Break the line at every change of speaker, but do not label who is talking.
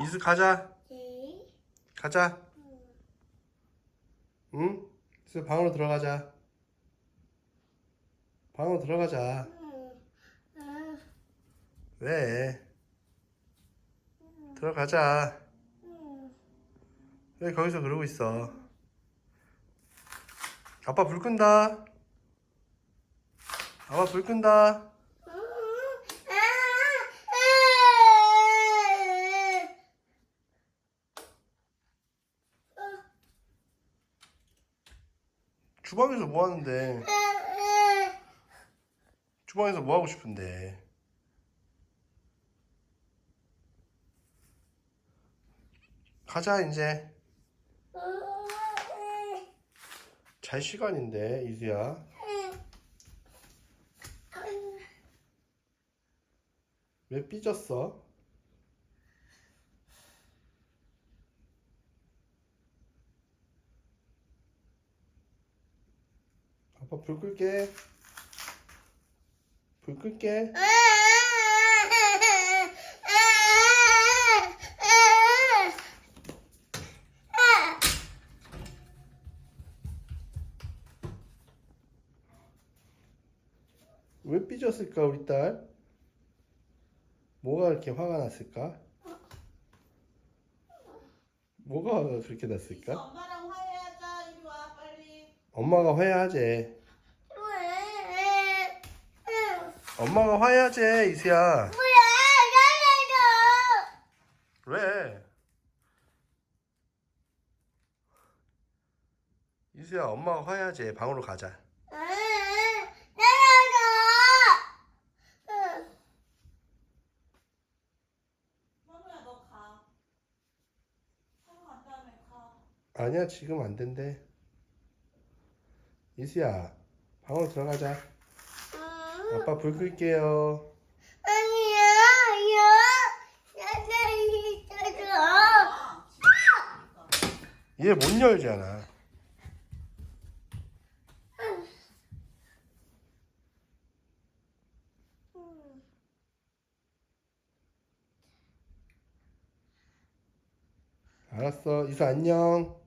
이수 가자.
네.
가자. 응? 이수 방으로 들어가자. 방으로 들어가자.
아,
왜? 들어가자. 왜 거기서 그러고 있어? 아빠 불 끈다. 아빠 불 끈다. 주방에서 뭐 하는데? 주방에서 뭐 하고 싶은데? 가자 이제. 잘 시간인데 이수야. 왜 삐졌어? 아빠 불 끌게. 불 끌게. 왜 삐졌을까 우리 딸? 뭐가 그렇게 화가 났을까? 뭐가 그렇게 났을까?
엄마랑 화해하자. 이리 와 빨리.
엄마가 화해하재. 엄마가 화해하재 이수야. 왜? 이수야 엄마가 화해하재. 방으로 가자.
마무야 너 가. 하루 간 다음에 가.
아니야 지금 안 된대. 이수야 방으로 들어가자. 아빠 불 끌게요.
아,
얘못 열잖아. 알았어. 이수 안녕.